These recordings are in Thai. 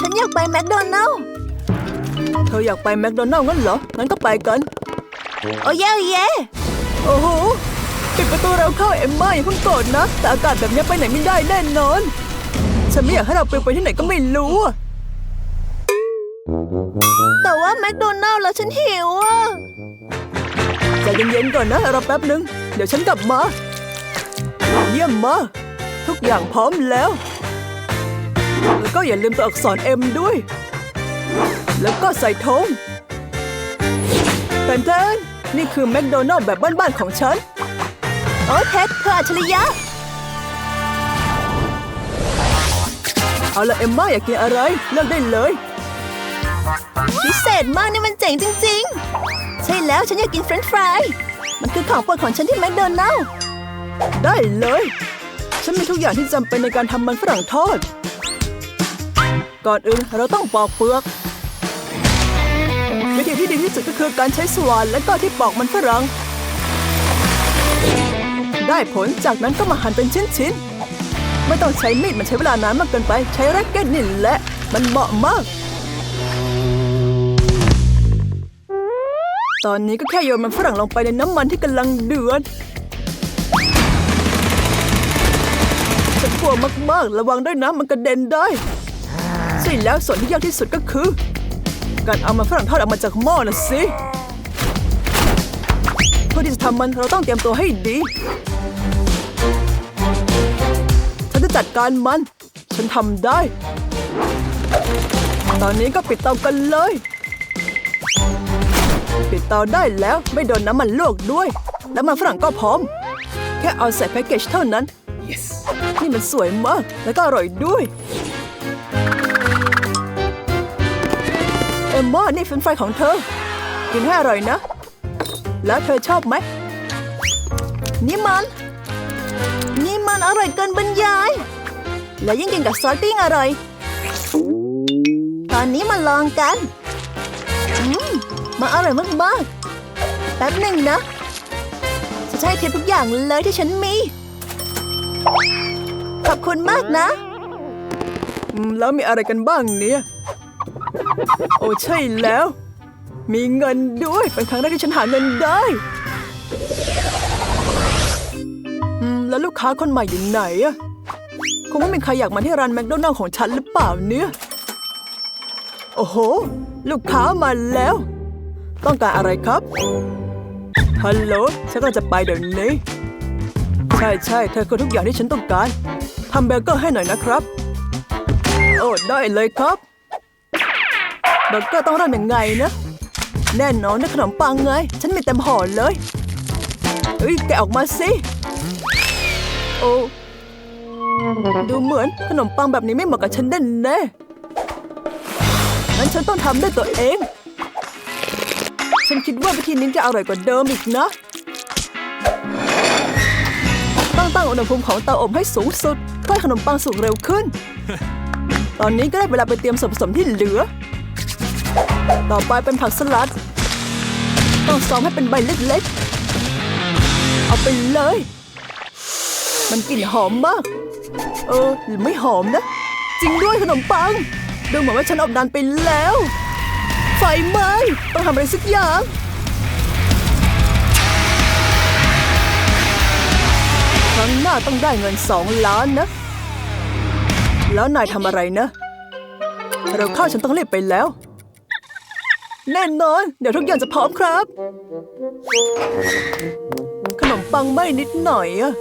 ฉันอยากไปแมคโดนัลล์เธออยากไปแมคโดนัลล์งั้นเหรอ งั้นก็ไปกัน โอ้เย่โอ้เย่โอ้โหปิดประตูเราเข้าเอมมาอย่าเพิ่งโกรธนะ แต่อากาศแบบนี้ไปไหนไม่ได้แน่นอน ฉันไม่อยากให้เราไปไปที่ไหนก็ไม่รู้อะแต่ว่าแมคโดนัลล์แล้วฉันหิวอะใจเย็นๆก่อนนะรอแป๊บนึง เดี๋ยวฉันกลับมา เยี่ยมมากทุกอย่างพร้อมแล้ว แล้วก็อย่าลืมตัวอักษร M ด้วย แล้วก็ใส่ธงแฟนเทนนี่คือแมคโดนัลล์แบบบ้านๆของฉัน โอ้เท็ดเธออัจฉริยะ เอาละเอมมาอยากกินอะไร เลือกได้เลย พิเศษมากนี่มันเจ๋งจริง ๆ ใช่แล้วฉันอยากกินเฟรนช์ฟราย มันคือของโปรดของฉันที่แมคโดนัลล์ได้เลย ฉันมีทุกอย่างที่จำเป็นในการทำมันฝรั่งทอด ก่อนอื่นเราต้องปอกเปลือก วิธีที่ดีที่สุดก็คือการใช้สว่านและก็ที่ปอกมันฝรั่งได้ผลจากนั้นก็มาหั่นเป็นชิ้นๆ ไม่ต้องใช้มีดมันใช้เวลานานมากเกินไป ใช้แร็กเก็ตนี่แหละ มันเหมาะมาก ตอนนี้ก็แค่โยนมันฝรั่งลงไปในน้ำมันที่กำลังเดือดฉันกลัวมากๆ ระวังด้วยนะมันกระเด็นได้ ช่แล้วส่วนที่ยากที่สุดก็คือ การเอามันฝรั่งทอดออกมาจากหม้อน่ะสิเพื่อที่จะทำมันเราต้องเตรียมตัวให้ดี ฉันจะจัดการมัน ฉันทำได้ ตอนนี้ก็ปิดเตากันเลย ปิดเตาได้แล้วไม่โดนน้ำมันลวกด้วย แล้วมันฝรั่งก็พร้อม แค่เอาใส่แพ็กเกจเท่านั้นนี่มันสวยมาก แล้วก็อร่อยด้วย มม่านี่เฟนช์ฟของเธอ กินให้อร่อยนะ แล้วเธอชอบไหม นี่มัน นี่มันอร่อยเกินบรรยาย และยิ่งกินกับซอสติ้งอร่อย ตอนนี้มาลองกัน อืมมันอร่อยมากๆ แป๊บหนึ่งนะ จะใช้เทียบทุกอย่างเลยที่ฉันมี ขอบคุณมากนะ แล้วมีอะไรกันบ้างเนี่ย โอ้ใช่แล้ว มีเงินด้วย เป็นครั้งแรกที่ฉันหาเงินได้แล้วลูกค้าคนใหม่อยู่ไหนอะคงไม่มีใครอยากมาที่ร้านแมคโดนัลล์ของฉันหรือเปล่าเนี่ย โอ้โห ลูกค้ามาแล้ว ต้องการอะไรครับ ฮัลโหล ฉันก็จะไปเดี๋ยวนี้ ใช่ใช่เธอคือทุกอย่างที่ฉันต้องการ ทำเบเกอร์ให้หน่อยนะครับ โอ้ได้เลยครับ เบอร์เกอร์ต้องทำยังไงนะ แน่นอนนะขนมปังไง ฉันมีเต็มห่อเลยเอ้ยแกออกมาสิโอ้ดูเหมือนขนมปังแบบนี้ไม่เหมาะกับฉันแน่แน่งั้นฉันต้องทำด้วยตัวเอง ฉันคิดว่าวิธีนี้จะอร่อยกว่าเดิมอีกนะ ต้องตั้งอุณหภูมิของเตาอบให้สูงสุดเพื่อขนมปังสุกเร็วขึ้น ตอนนี้ก็ได้เวลาไปเตรียมส่วนผสมที่เหลือ ต่อไปเป็นผักสลัด ต้องซองให้เป็นใบเล็กๆ เอาไปเลย มันกลิ่นหอมมาก เออ หรือไม่หอมนะ จริงด้วยขนมปัง ดูเหมือนว่าฉันอบนานไปแล้ว ไฟไหม้ต้องทำอะไรสักอย่างครั้งหน้าต้องได้เงินสองล้านนะ แล้วนายทำอะไรนะ เราเข้าฉันต้องเรีบไปแล้ว แน่นอน เดี๋ยวทุกอย่างจะพร้อมครับ ขนมปังไหม้นิดหน่อยอะ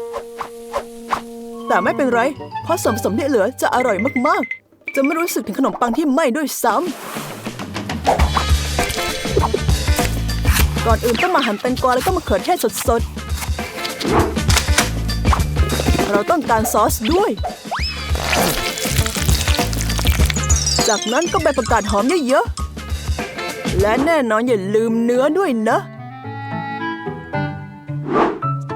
แต่ไม่เป็นไร เพราะส่วนผสมที่เหลือจะอร่อยมากๆ จะไม่รู้สึกถึงขนมปังที่ไหม้ด้วยซ้ำก่อนอื่นต้องมาหั่นแตงกวาแล้วก็มะเขือเทศสดๆ เราต้องการซอสด้วย จากนั้นก็ใบประกาศหอมเยอะๆ และแน่นอนอย่าลืมเนื้อด้วยนะ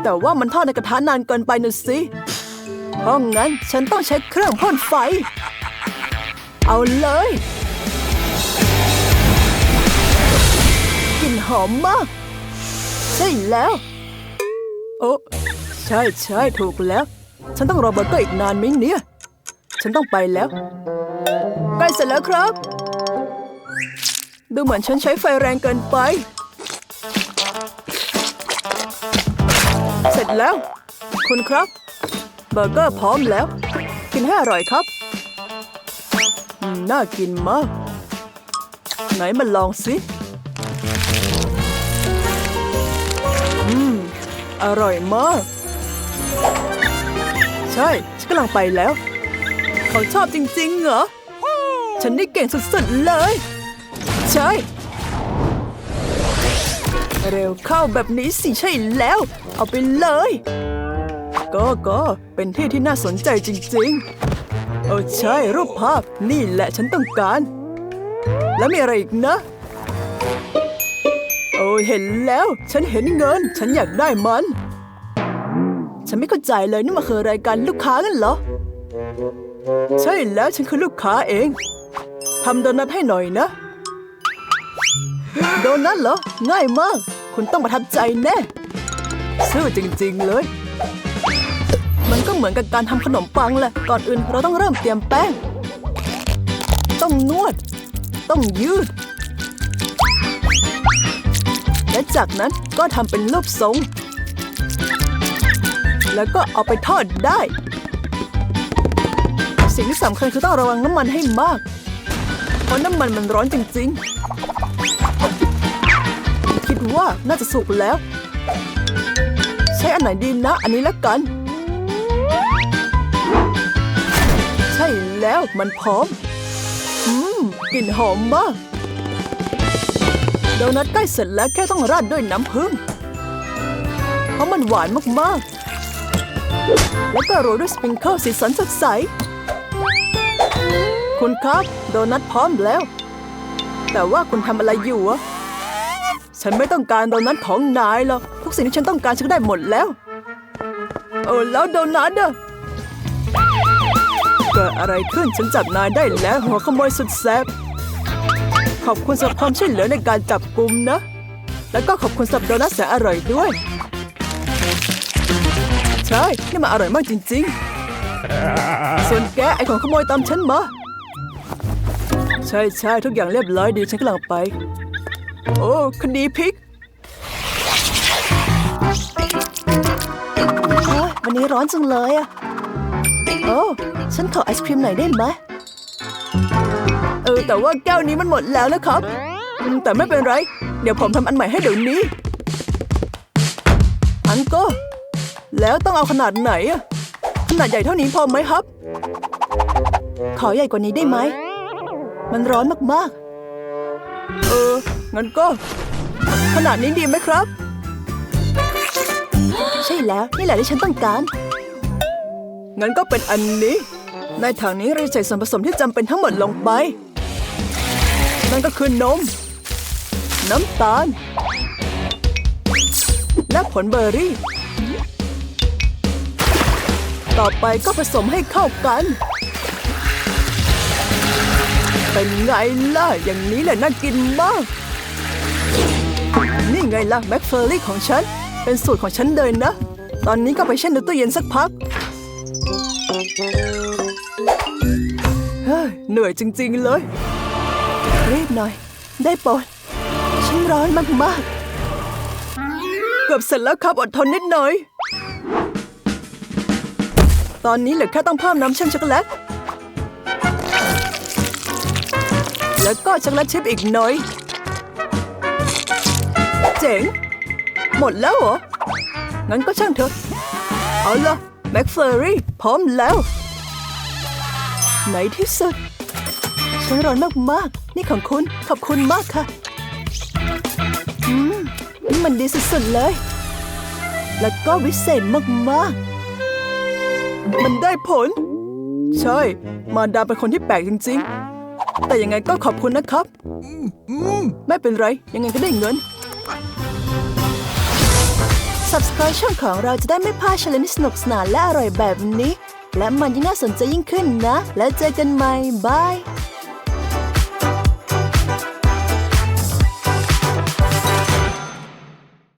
แต่ว่ามันทอดในกระทะนานเกินไปนะสิ เพราะงั้นฉันต้องใช้เครื่องพ่นไฟ เอาเลยกลิ่นหอมมาก ใช่แล้ว โอ้ใช่ใช่ถูกแล้ว ฉันต้องรอเบอร์เกอร์อีกนานไหมเนี่ย ฉันต้องไปแล้ว ใกล้เสร็จแล้วครับ ดูเหมือนฉันใช้ไฟแรงเกินไป เสร็จแล้ว คุณครับ เบอร์เกอร์พร้อมแล้ว กินให้อร่อยครับอืมน่ากินมาก ไหนมาลองสิ อืม อร่อยมาก ใช่ ฉันกำลังไปแล้ว เขาชอบจริงๆเหรอ ฉันนี่เก่งสุดๆเลย ใช่ เร็วเข้าแบบนี้สิใช่แล้ว เอาไปเลย ก็ก็เป็นที่ที่น่าสนใจจริงๆโอ้ใช่รูปภาพนี่แหละฉันต้องการ แล้วมีอะไรอีกนะ โอ้เห็นแล้ว ฉันเห็นเงิน ฉันอยากได้มัน ฉันไม่เข้าใจเลยนี่มันคือรายการลูกค้ากันเหรอ ใช่แล้วฉันคือลูกค้าเองทำโดนัทให้หน่อยนะ โดนัทเหรอ ง่ายมาก คุณต้องประทับใจแน่ ซื่อจริง ๆ เลย มันก็เหมือนกับการทำขนมปังแหละ ก่อนอื่นเราต้องเริ่มเตรียมแป้ง ต้องนวด ต้องยืด และจากนั้นก็ทำเป็นรูปทรง แล้วก็เอาไปทอดได้ สิ่งที่สำคัญคือต้องระวังน้ำมันให้มาก เพราะน้ำมันมันร้อนจริง ๆ ดว่าน่าจะสุกแล้ว ใช้อันไหนดีนะ อันนี้ละกัน ใช่แล้วมันพร้อม อืมกลิ่นหอมมากโดนัทใกล้เสร็จแล้วแค่ต้องราดด้วยน้ำผึ้งเพราะมันหวานมากๆ แล้วก็โรยด้วยสปริงเกิลสีสันสดใส คุณครับ โดนัทพร้อมแล้ว แต่ว่าคุณทำอะไรอยู่อะ ฉันไม่ต้องการโดนัทของนายหรอกทุกสิ่งที่ฉันต้องการฉันได้หมดแล้ว เออแล้วโดนัทอะเกิดอะไรขึ้นฉันจับนายได้แล้วหัวขโมยสุดแซ่บขอบคุณสำหรับความช่วยเหลือในการจับกลุ่มนะ แล้วก็ขอบคุณสำหรับโดนัทแสนอร่อยด้วย ใช่นี่มันอร่อยมากจริง ๆ ส่วนแกไอของขโมยตามฉันมา ใช่ใช่ทุกอย่างเรียบร้อยดีฉันกำลังไป โอ้คดีพลิก โอ้ยวันนี้ร้อนจังเลยอะโอ้ฉันขอไอศครีมหน่อยได้ไหมเออแต่ว่าแก้วนี้มันหมดแล้วนะครับอืมแต่ไม่เป็นไร เดี๋ยวผมทำอันใหม่ให้เดี๋ยวนี้ อันก็แล้วต้องเอาขนาดไหนอะขนาดใหญ่เท่านี้พอไหมครับ ขอใหญ่กว่านี้ได้ไหม มันร้อนมากเออ งั้นก็ ขนาดนี้ดีไหมครับ ใช่แล้ว นี่แหละที่ฉันต้องการ งั้นก็เป็นอันนี้ ในถังนี้เราใส่ส่วนผสมที่จำเป็นทั้งหมดลงไป นั่นก็คือนม น้ำตาล และผลเบอร์รี่ ต่อไปก็ผสมให้เข้ากันเป็นไงล่ะ อย่างนี้แหละน่ากินมาก นี่ไงล่ะแม็กเฟอร์รี่ของฉัน เป็นสูตรของฉันเลยนะ ตอนนี้ก็ไปแช่ในตู้เย็นสักพัก เฮ้ย เหนื่อยจริง ๆ เลย รีบหน่อย ได้โปรดฉันร้อนมากๆ เกือบเสร็จแล้วครับอดทนนิดหน่อย ตอนนี้เหลือแค่ต้องเพิ่มน้ำเชื่อมช็อกโกแลตแล้วก็ช็อกโกแลตชิพอีกหน่อย เจ๋ง หมดแล้วเหรอ งั้นก็ช่างเถอะ เอาล่ะแม็กเฟอรี่พร้อมแล้วๆในที่สุด ฉันร้อนมากๆ นี่ของคุณ ขอบคุณมากค่ะ อืม นี่มันดีสุดๆเลย แล้วก็วิเศษมากมันได้ผล ใช่ มาดามเป็นคนที่แปลกจริง ๆ แต่ยังไงก็ขอบคุณนะครับ ไม่เป็นไร ยังไงก็ได้เงิน ๆ Subscribe ช่องของเราจะได้ไม่พลาดชาเลนจ์สนุกสนานและอร่อยแบบนี้ และมันยิ่งน่าสนใจยิ่งขึ้นนะ แล้วเจอกันใหม่บาย